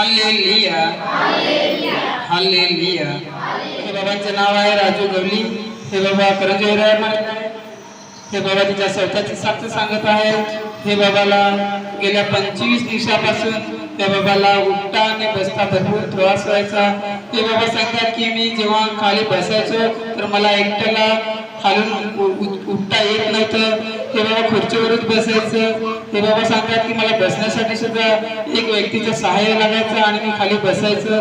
Hallelujah. Hallelujah. हे बाबांचं नाव आहे राजू गवली. हे बाबा करंजवऱ्यावर आहे हे बाबा तिच्या स्वतःची साक्ष सांगत आहे हे बाबाला गेल्या पंचवीस दिवसापासून त्या बाबाला उठता आणि बसता भरपूर त्रास व्हायचा. ते बाबा सांगतात की मी जेव्हा खाली बसायचो तर मला एकट्याला खालून उठता येत नव्हतं. कोणाला बाबा खुर्चीवरच बसायचं. ते बाबा सांगतात की मला बसण्यासाठी सुद्धा एक व्यक्तीचं सहाय्य लागायचं आणि मी खाली बसायचं.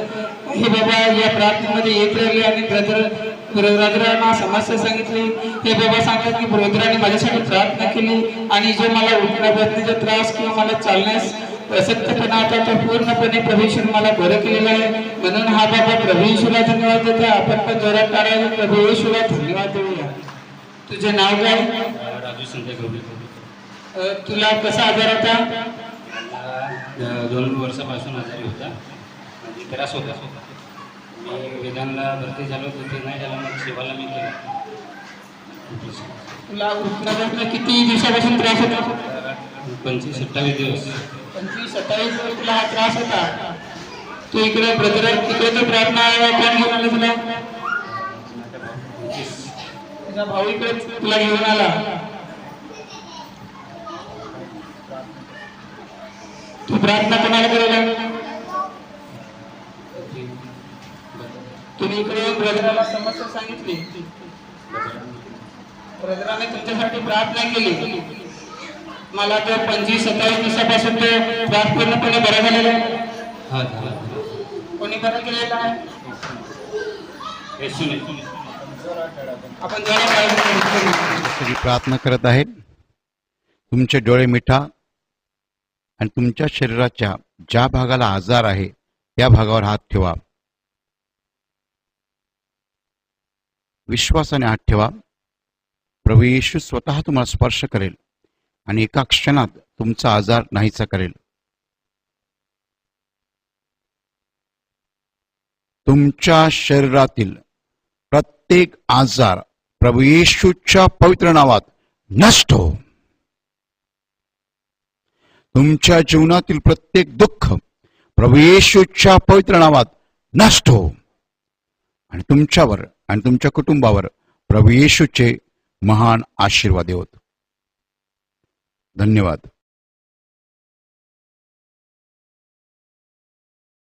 हे बाबा या प्रार्थनेमध्ये येत राहिले आणि ब्रदर समस्या सांगितली. हे बाबा सांगतात की रुद्राने माझ्यासाठी प्रार्थना केली आणि जो मला उठण्याबद्दलचा त्रास किंवा मला चालण्यास प्रसक्तपणा होता तो पूर्णपणे प्रभूश्वर मला बरं केलेला आहे. म्हणून हा बाबा प्रभूश्वरला धन्यवाद देतो आपण पण जोरात काढायला प्रभूश्वरला धन्यवाद देऊया. तुझे नाव काय? राजू संजय गवळी. तुला कसा आजार होता? दोन वर्षापासून आजारी होता. म्हणजे त्रास होता. मी वेदांना भरती झालो तर ते नाही झालं मग शिवाला मी केलं. तुला बसण्या किती दिवसापासून त्रास होता? पंचवीस सत्तावीस दिवस. पंचवीस सत्तावीस दिवस तुला हा त्रास होता? तू इकडे ब्रदर इकडे तर प्रार्थना आहे घेऊन आलं तुला? तुझा भाऊ इकडे तुला घेऊन आला. तू प्रार्थना कोणाला करायला तुम्ही इकडे येऊन ब्रदराला समस्या सांगितली. ब्रदराने तुमच्यासाठी प्रार्थना केली. मला तर पंचवीस सत्तावीस दिवसापासून तो त्रास पूर्णपणे बरा झालेला आहे. कोणी बरं केलेला आहे? आपण प्रार्थना करत आहे तुमचे डोळे मिठा आणि तुमच्या शरीराच्या ज्या भागाला आजार आहे त्या भागावर हात ठेवा. विश्वासाने हात ठेवा. प्रभू येशू स्वतः तुम्हाला स्पर्श करेल आणि एका क्षणात तुमचा आजार नाहीसा करेल. तुमच्या शरीरातील प्रत्येक आजार प्रभू येशूच्या पवित्र नावात नष्ट हो. तुमच्या जीवनातील प्रत्येक दुःख प्रभू येशूच्या पवित्र नावात नष्ट हो. आणि तुमच्यावर आणि तुमच्या कुटुंबावर प्रभू येशूचे महान आशीर्वाद होत धन्यवाद.